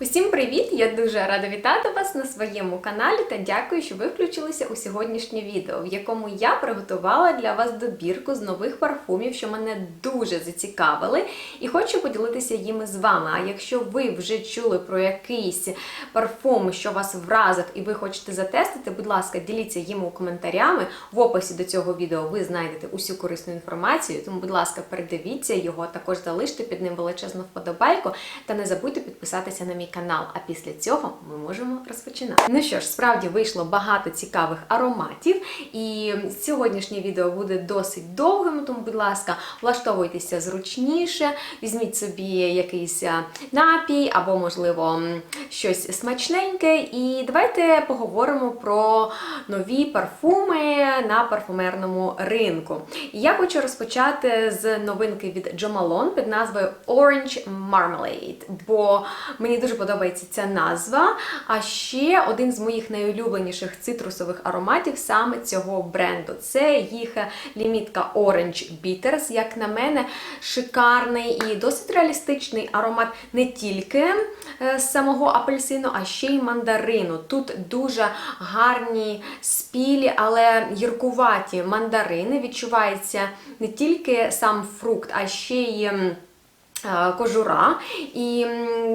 Усім привіт! Я дуже рада вітати вас на своєму каналі та дякую, що ви включилися у сьогоднішнє відео, в якому я приготувала для вас добірку з нових парфумів, що мене дуже зацікавили, і хочу поділитися їми з вами. А якщо ви вже чули про якийсь парфум, що вас вразив, і ви хочете затестити, будь ласка, діліться їм у коментарями. В описі до цього відео ви знайдете усю корисну інформацію, тому, будь ласка, передивіться його, також залиште під ним величезну вподобайку та не забудьте підписатися на мій канал. А після цього ми можемо розпочинати. Ну що ж, справді вийшло багато цікавих ароматів, і сьогоднішнє відео буде досить довгим, тому, будь ласка, влаштовуйтеся зручніше, візьміть собі якийсь напій або, можливо, щось смачненьке. І давайте поговоримо про нові парфуми на парфумерному ринку. Я хочу розпочати з новинки від Jo Malone під назвою Orange Marmalade, бо мені дуже подобається ця назва. А ще один з моїх найулюбленіших цитрусових ароматів саме цього бренду. Це їх лімітка Orange Bitters. Як на мене, шикарний і досить реалістичний аромат не тільки е, самого апельсину, а ще й мандарину. Тут дуже гарні спілі, але гіркуваті мандарини. Відчувається не тільки сам фрукт, а ще й. Е, Кожура, і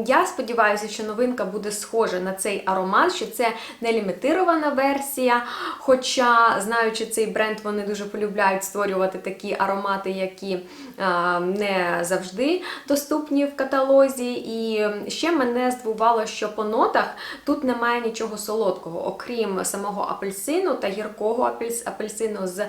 я сподіваюся, що новинка буде схожа на цей аромат, що це не лімітирована версія. Хоча, знаючи цей бренд, вони дуже полюбляють створювати такі аромати, які е, не завжди доступні в каталозі. І ще мене здивувало, що по нотах тут немає нічого солодкого, окрім самого апельсину та гіркого апельсину з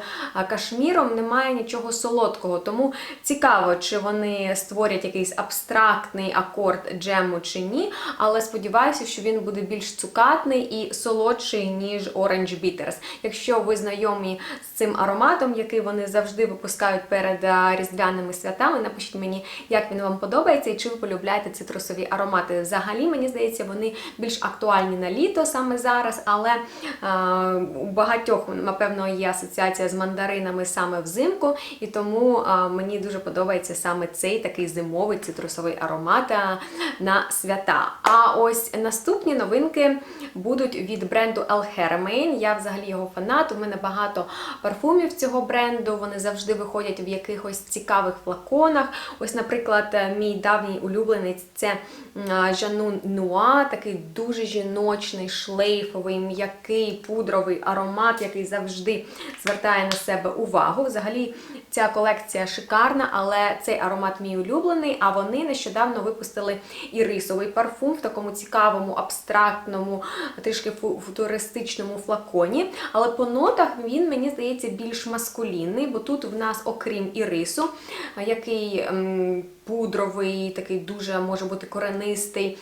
кашміром, немає нічого солодкого. Тому цікаво, чи вони створять якийсь абстрактний акорд джему чи ні. Але сподіваюся, що він буде більш цукатний і солодший, ніж Orange Bitters. Якщо ви знайомі з цим ароматом, який вони завжди випускають перед різдвяними святами, напишіть мені, як він вам подобається і чи ви полюбляєте цитрусові аромати. Взагалі, мені здається, вони більш актуальні на літо саме зараз, але а, у багатьох, напевно, є асоціація з мандаринами саме взимку, і тому а, мені дуже подобається саме цей такий зимовий цитрусовий аромат на свята. А ось наступні новинки будуть від бренду El Hermain. Я взагалі його фанат. У мене багато парфумів цього бренду. Вони завжди виходять в якихось цікавих флаконах. Ось, наприклад, е, мій давній улюбленець це Жанун Нуа, такий дуже жіночний, шлейфовий, м'який, пудровий аромат, який завжди звертає на себе увагу. Взагалі, ця колекція шикарна, але цей аромат мій улюблений. А вони нещодавно випустили і рисовий парфум в такому цікавому, абстрактному, трішки футуристичному флаконі. Але по нотах він, мені здається, більш маскулінний, бо тут в нас, окрім ірису, який пудровий, такий дуже може бути коренистий.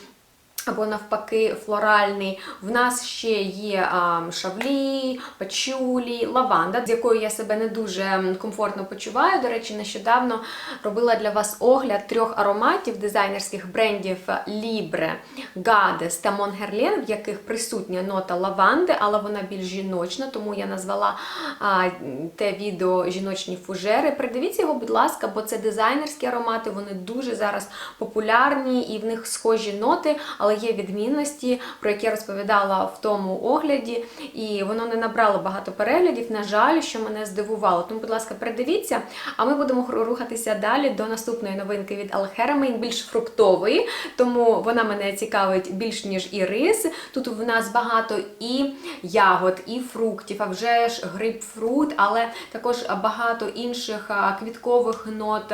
Або навпаки флоральний. В нас ще є а, шавлі, пачулі, лаванда, з якою я себе не дуже комфортно почуваю. До речі, нещодавно робила для вас огляд трьох ароматів дизайнерських брендів Libre, Gades та Monherlin, в яких присутня нота лаванди, але вона більш жіночна, тому я назвала а, те відео жіночні фужери. Придивіться його, будь ласка, бо це дизайнерські аромати, вони дуже зараз популярні і в них схожі ноти, але є відмінності, про які я розповідала в тому огляді, і воно не набрало багато переглядів. На жаль, що мене здивувало. Тому, будь ласка, передивіться, а ми будемо рухатися далі до наступної новинки від Alhermain, більш фруктової, тому вона мене цікавить більш ніж і рис. Тут в нас багато і ягод, і фруктів, а вже ж грейпфрут, але також багато інших квіткових нот,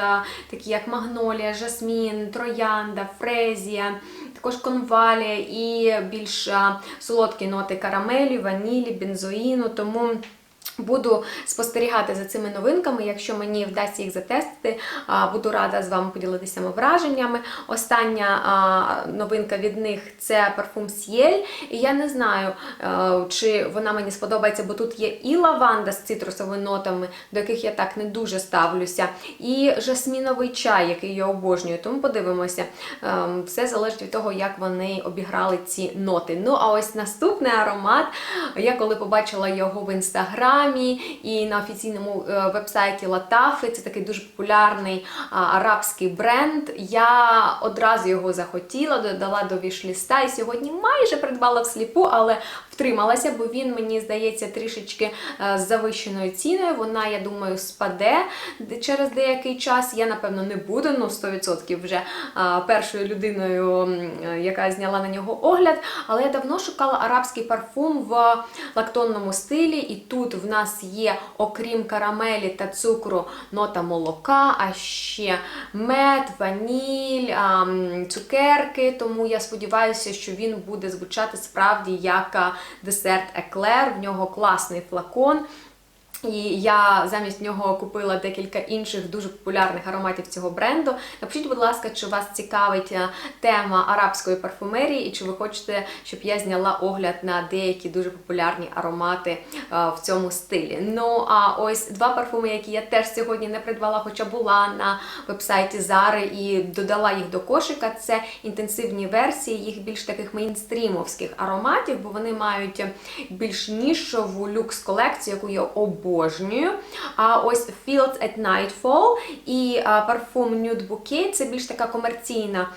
такі як магнолія, жасмін, троянда, фрезія, також конвалі і більш солодкі ноти карамелі, ванілі, бензоїну. Тому Буду спостерігати за цими новинками. Якщо мені вдасться їх затестити, буду рада з вами поділитися враженнями. Остання новинка від них це парфум С'єль. І я не знаю, чи вона мені сподобається, бо тут є і лаванда з цитрусовими нотами, до яких я так не дуже ставлюся, і жасміновий чай, який я обожнюю. Тому подивимося. Все залежить від того, як вони обіграли ці ноти. Ну, а ось наступний аромат. Я коли побачила його в інстаграмі. Інстаграмі і на офіційному е, вебсайті Латафи. Це такий дуже популярний арабський бренд. Я одразу його захотіла, додала до вішліста і сьогодні майже придбала всліпу, але втрималася, бо він мені здається трішечки е, з завищеною ціною. Вона, я думаю, спаде через деякий час. Я напевно не буду, ну 100% вже першою людиною, е, яка зняла на нього огляд. Але я давно шукала арабський парфум в лактонному стилі, і тут в нас є, окрім карамелі та цукру, нота молока, а ще мед, ваніль, цукерки. Тому я сподіваюся, що він буде звучати справді як десерт еклер. В нього класний флакон. І я замість нього купила декілька інших дуже популярних ароматів цього бренду. Напишіть, будь ласка, чи вас цікавить е, тема арабської парфумерії, і чи ви хочете, щоб я зняла огляд на деякі дуже популярні аромати е, в цьому стилі. Ну а ось два парфуми, які я теж сьогодні не придбала, хоча була на вебсайті Зари і додала їх до кошика. Це інтенсивні версії їх більш таких мейнстрімовських ароматів, бо вони мають більш нішову люкс колекцію, яку я обожнюю. А ось Fields at Nightfall і парфум Nude Bouquet – це більш така комерційна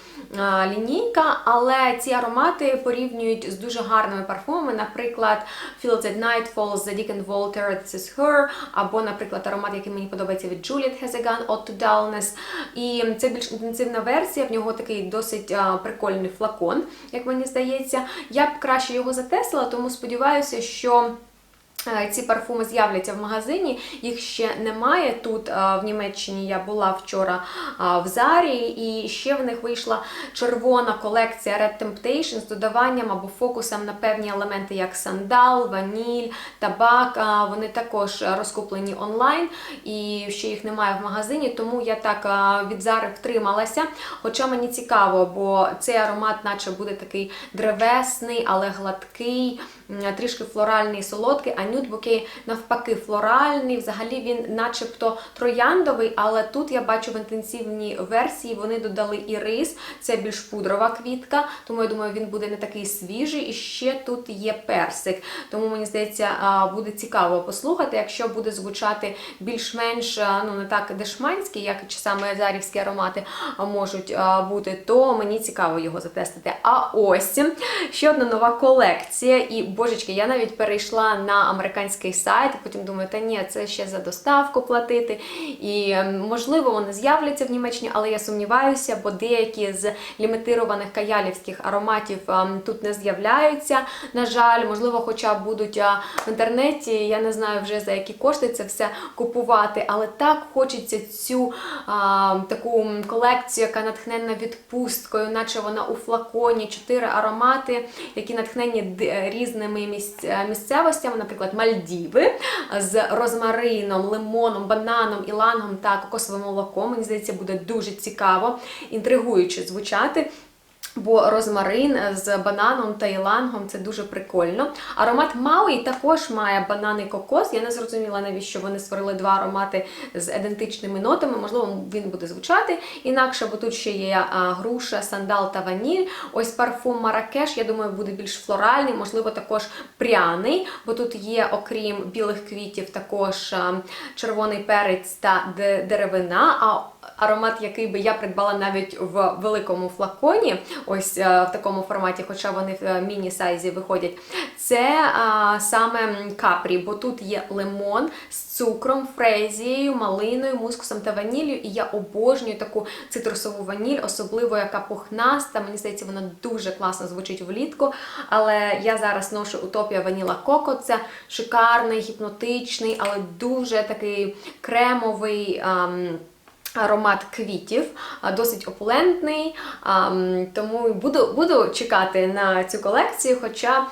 лінійка, але ці аромати порівнюють з дуже гарними парфумами, наприклад, Fields at Nightfall з Dick Walter This is Her, або, наприклад, аромат, який мені подобається від Juliet Ode to Dullness. І це більш інтенсивна версія, в нього такий досить прикольний флакон, як мені здається. Я б краще його затестила, тому сподіваюся, що. Е, Ці парфуми з'являться в магазині, їх ще немає тут е, в Німеччині. Я була вчора е, в Зарі, і ще в них вийшла червона колекція Red Temptation з додаванням або фокусом на певні елементи, як сандал, ваніль, табак. Вони також розкуплені онлайн, і ще їх немає в магазині, тому я так від Зари втрималася. Хоча мені цікаво, бо цей аромат, наче буде такий древесний, але гладкий, трішки флоральний, солодкий, а нюд букей навпаки флоральний. Взагалі він начебто трояндовий, але тут я бачу в інтенсивній версії вони додали і рис, це більш пудрова квітка, тому я думаю, він буде не такий свіжий. І ще тут є персик. Тому мені здається, буде цікаво послухати, якщо буде звучати більш-менш ну не так дешманський, як саме зарівські аромати можуть бути, то мені цікаво його затестити. А ось ще одна нова колекція. І божечки, я навіть перейшла на американський сайт, і потім думаю, та ні, це ще за доставку платити. І ем, можливо вони з'являться в Німеччині, але я сумніваюся, бо деякі з лімітированих каялівських ароматів ем, тут не з'являються. На жаль, можливо, хоча будуть в інтернеті. Я не знаю вже за які кошти це все купувати, але так хочеться цю а, таку колекцію, яка натхненна відпусткою, наче вона у флаконі, чотири аромати, які натхнені д- різними е, місцевостями, наприклад, Мальдіви з розмарином, лимоном, бананом, ілангом та кокосовим молоком. Мені здається, буде дуже цікаво, інтригуюче звучати. Бо розмарин з бананом та ілангом це дуже прикольно. Аромат Мауї також має банан і кокос. Я не зрозуміла, навіщо вони створили два аромати з ідентичними нотами. Можливо, він буде звучати інакше, бо тут ще є груша, сандал та ваніль. Ось парфум Маракеш, я думаю, буде більш флоральний, можливо, також пряний, бо тут є, окрім білих квітів, також червоний перець та деревина. А аромат, який би я придбала навіть в великому флаконі, ось е, в такому форматі, хоча вони в е, міні-сайзі виходять, це а, саме капрі, бо тут є лимон з цукром, фрезією, малиною, мускусом та ваніллю. І я обожнюю таку цитрусову ваніль, особливо яка пухнаста. Мені здається, вона дуже класно звучить влітку. Але я зараз ношу Утопія Ваніла Коко. Це шикарний, гіпнотичний, але дуже такий кремовий. ам, Аромат квітів, досить опулентний, тому буду, буду чекати на цю колекцію, хоча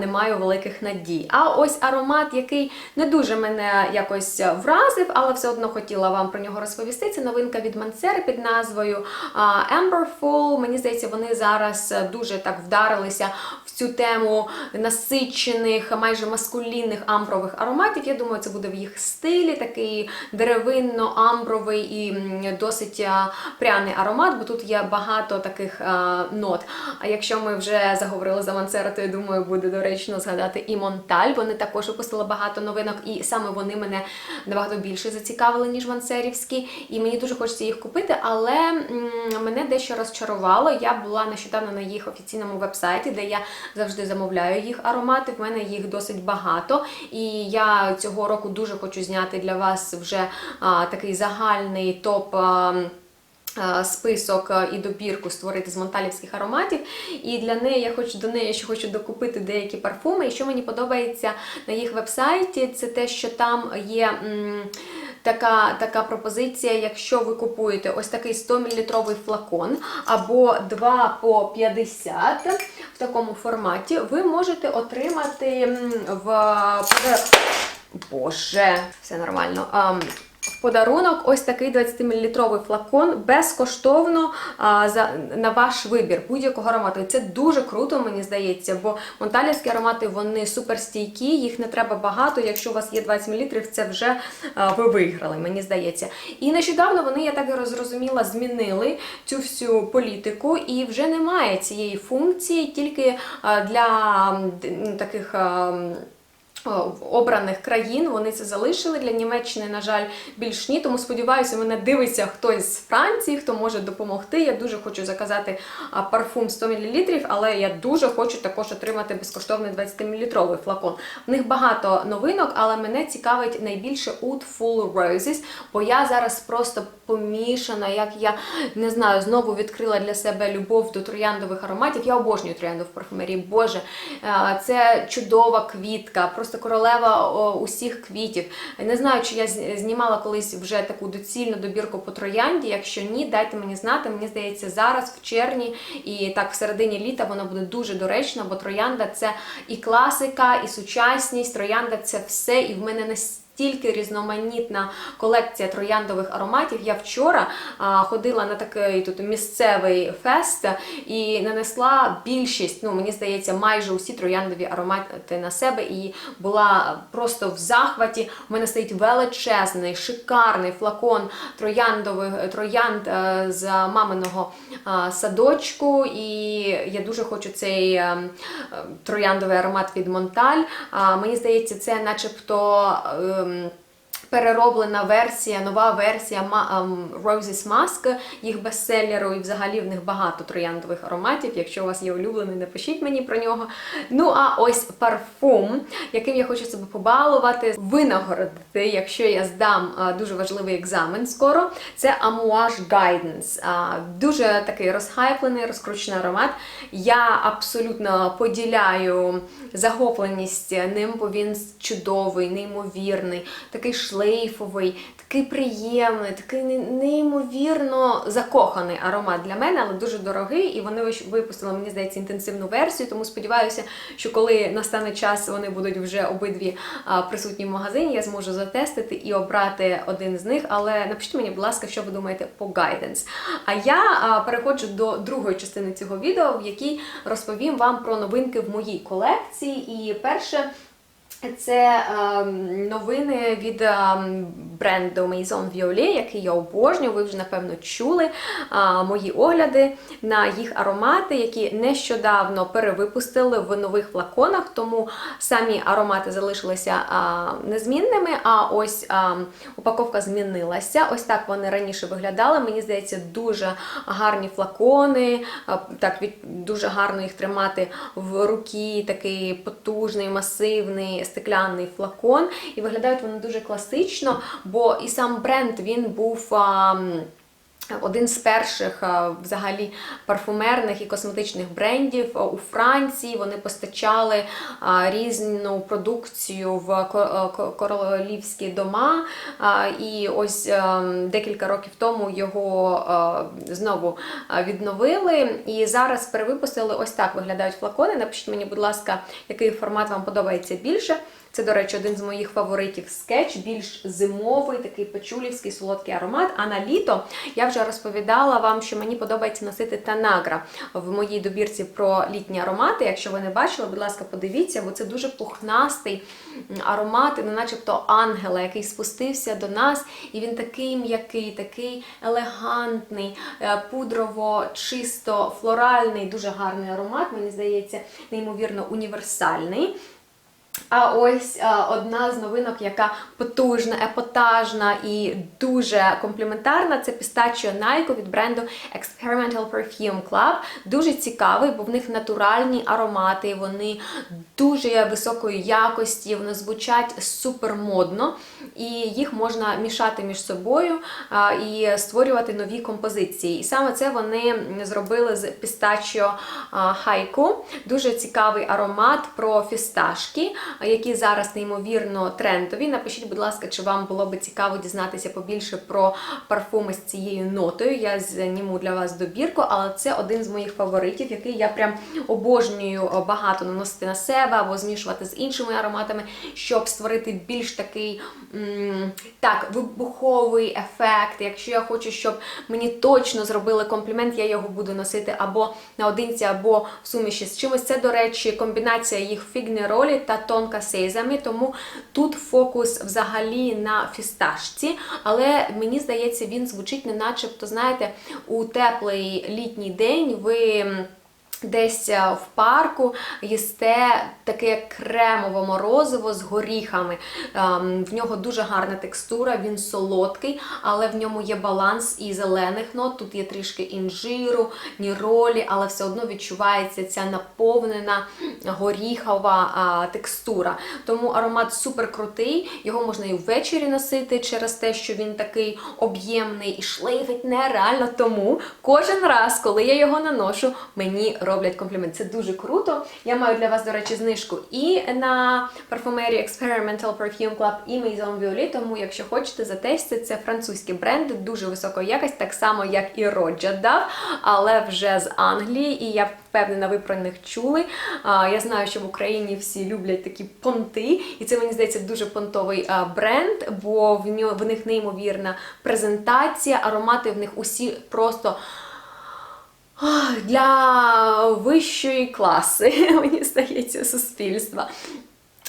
не маю великих надій. А ось аромат, який не дуже мене якось вразив, але все одно хотіла вам про нього розповісти. Це новинка від Мансери під назвою а, Amberful. Мені здається, вони зараз дуже так вдарилися в цю тему насичених, майже маскулінних амбрових ароматів. Я думаю, це буде в їх стилі, такий деревинно-амбровий і досить пряний аромат, бо тут є багато таких нот. А якщо ми вже заговорили за Мансера, то я думаю, буде доречно згадати і Монталь. Вони також випустили багато новинок, і саме вони мене набагато більше зацікавили, ніж мансерівські. І мені дуже хочеться їх купити, але мене дещо розчарувало. Я була нещодавно на їх офіційному вебсайті, де я завжди замовляю їх аромати. В мене їх досить багато. І я цього року дуже хочу зняти для вас вже а, такий загальний топ. Список і добірку створити з монталівських ароматів, і для неї я хочу до неї ще хочу докупити деякі парфуми. І що мені подобається на їх вебсайті, це те, що там є. м, Така, така пропозиція, якщо ви купуєте ось такий 100 мл флакон або 2 по 50 в такому форматі, ви можете отримати в Боже, все нормально. Подарунок ось такий 20-мл флакон безкоштовно а, за, на ваш вибір будь-якого аромату. І це дуже круто, мені здається, бо монталівські аромати вони суперстійкі, їх не треба багато. Якщо у вас є 20 мл, це вже а, ви виграли, мені здається. І нещодавно вони, я так зрозуміла, змінили цю всю політику, і вже немає цієї функції тільки а, для таких. а, обраних країн вони це залишили для Німеччини, на жаль, більш ні. Тому сподіваюся, мене дивиться хтось з Франції, хто може допомогти. Я дуже хочу заказати а, парфум 100 мл, але я дуже хочу також отримати безкоштовний 20-мл флакон. В них багато новинок, але мене цікавить найбільше Oud Full Roses, бо я зараз просто помішана, як я не знаю, знову відкрила для себе любов до трояндових ароматів. Я обожнюю троянду в парфумерії. Боже, е, це чудова квітка, просто королева усіх квітів. Не знаю, чи я знімала колись вже таку доцільну добірку по троянді. Якщо ні, дайте мені знати. Мені здається, зараз в червні і так в середині літа воно буде дуже доречно, бо троянда це і класика, і сучасність. Троянда це все, і в мене настільки настільки різноманітна колекція трояндових ароматів. Я вчора а, ходила на такий тут місцевий фест і нанесла більшість, ну мені здається, майже усі трояндові аромати на себе і була просто в захваті. У мене стоїть величезний, шикарний флакон трояндових троянд е, з маминого а, садочку. І я дуже хочу цей е, е, трояндовий аромат від Монталь. Мені здається, це начебто. um, Перероблена версія, нова версія ем, Roses Mask, їх бестселеру, і взагалі в них багато трояндових ароматів. Якщо у вас є улюблений, напишіть мені про нього. Ну а ось парфум, яким я хочу себе побалувати, винагородити, якщо я здам дуже важливий екзамен скоро. Це Amouage Guidance. Дуже такий розхайплений, розкручений аромат. Я абсолютно поділяю захопленість ним, бо він чудовий, неймовірний, такий шлейфовий, такий приємний, такий неймовірно закоханий аромат для мене, але дуже дорогий. І вони випустили, мені здається, інтенсивну версію. Тому сподіваюся, що коли настане час, вони будуть вже обидві присутні в магазині. Я зможу затестити і обрати один з них. Але напишіть мені, будь ласка, що ви думаєте по Guidance. А я переходжу до другої частини цього відео, в якій розповім вам про новинки в моїй колекції. І перше. Це ем, новини від ем, бренду Maison Violet, який я обожнюю. Ви вже напевно чули а, мої огляди на їх аромати, які нещодавно перевипустили в нових флаконах, тому самі аромати залишилися а, незмінними. А ось а, упаковка змінилася. Ось так вони раніше виглядали. Мені здається, дуже гарні флакони. а, Так від дуже гарно їх тримати в руки. Такий потужний, масивний стекляний флакон. І виглядають вони дуже класично, бо і сам бренд він був. а, один з перших взагалі парфумерних і косметичних брендів у Франції. Вони постачали різну продукцію в королівські дома. І ось декілька років тому його знову відновили. І зараз перевипустили ось так виглядають флакони. Напишіть мені, будь ласка, який формат вам подобається більше. Це, до речі, один з моїх фаворитів скетч, більш зимовий, такий печулівський солодкий аромат. А на літо я вже вже розповідала вам, що мені подобається носити Танагра в моїй добірці про літні аромати. Якщо ви не бачили, будь ласка, подивіться, бо це дуже пухнастий аромат, ну, начебто ангела, який спустився до нас, і він такий м'який, такий елегантний, е, пудрово, чисто флоральний, дуже гарний аромат. Мені здається, неймовірно універсальний. А ось а, одна з новинок, яка потужна, епатажна і дуже компліментарна, це пістачіо Найко від бренду Experimental Perfume Club. Дуже цікавий, бо в них натуральні аромати, вони дуже високої якості, вони звучать супер модно, і їх можна мішати між собою і створювати нові композиції. І саме це вони зробили з пістачіо Хайку. Дуже цікавий аромат про фісташки які зараз неймовірно трендові. Напишіть, будь ласка, чи вам було би цікаво дізнатися побільше про парфуми з цією нотою. Я зніму для вас добірку, але це один з моїх фаворитів, який я прям обожнюю багато наносити на себе або змішувати з іншими ароматами, щоб створити більш такий так, вибуховий ефект. Якщо я хочу, щоб мені точно зробили комплімент, я його буду носити або наодинці, або в суміші з чимось. Це, до речі, комбінація їх фігні ролі та тонка сезами, тому тут фокус взагалі на фісташці, але мені здається, він звучить не начебто, знаєте, у теплий літній день ви. Десь е, в парку їсте таке кремове морозиво з горіхами. Ем, в нього дуже гарна текстура, він солодкий, але в ньому є баланс і зелених нот. Тут є трішки інжиру, ніролі, але все одно відчувається ця наповнена горіхова текстура. Тому аромат супер крутий, його можна і ввечері носити через те, що він такий об'ємний і шлейфить нереально. Тому кожен раз, коли я його наношу, мені роблять комплімент. Це дуже круто. Я маю для вас, до речі, знижку і на парфумерію Experimental Perfume Club і Maison Violet, тому, якщо хочете затестити, це французькі бренди, дуже високої якості, так само, як і Роджа дав, але вже з Англії, і я впевнена, ви про них чули. Я знаю, що в Україні всі люблять такі понти, і це мені здається дуже понтовий бренд, бо в них неймовірна презентація, аромати в них усі просто для вищої класи, мені здається, суспільства.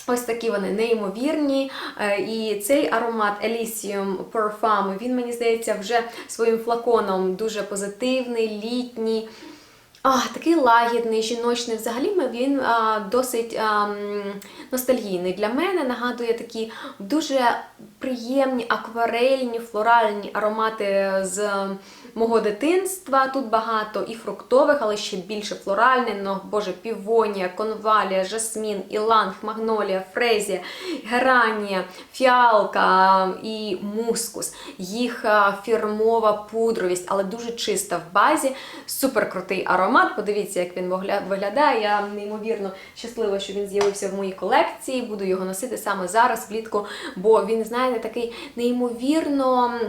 Ось такі вони неймовірні. Е, і цей аромат Elysium Parfum, він, мені здається, вже своїм флаконом дуже позитивний, літній. А, Такий лагідний, жіночний. Взагалі він а, досить а, ностальгійний. Для мене нагадує такі дуже приємні акварельні, флоральні аромати з мого дитинства. Тут багато і фруктових, але ще більше флоральних. Ну, боже, півонія, конвалія, жасмін, іланг, магнолія, фрезія, геранія, фіалка і мускус. Їх фірмова пудровість, але дуже чиста в базі. Супер крутий аромат. Подивіться, як він виглядає. Я неймовірно щаслива, що він з'явився в моїй колекції. Буду його носити саме зараз, влітку, бо він, знаєте, такий неймовірно.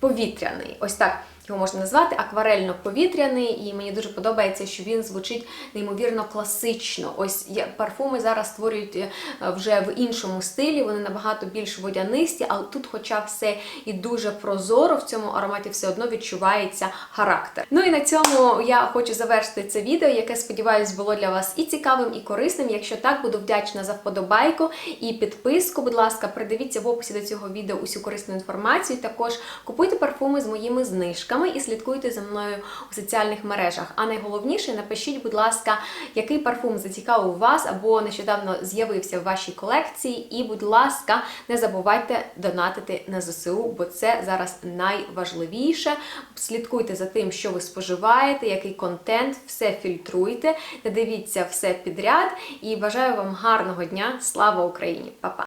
Повітряний. Ось так його можна назвати акварельно-повітряний, і мені дуже подобається, що він звучить неймовірно класично. Ось парфуми зараз створюють е, вже в іншому стилі, вони набагато більш водянисті, але тут, хоча все і дуже прозоро, в цьому ароматі все одно відчувається характер. Ну і на цьому я хочу завершити це відео, яке, сподіваюсь, було для вас і цікавим, і корисним. Якщо так, буду вдячна за вподобайку і підписку. Будь ласка, придивіться в описі до цього відео усю корисну інформацію. Також купуйте парфуми з моїми знижками і слідкуйте за мною у соціальних мережах. А найголовніше, напишіть, будь ласка, який парфум зацікавив вас або нещодавно з'явився в вашій колекції. І, будь ласка, не забувайте донатити на ЗСУ, бо це зараз найважливіше. Слідкуйте за тим, що ви споживаєте, який контент, все фільтруйте, не дивіться все підряд. І бажаю вам гарного дня! Слава Україні! Па-па!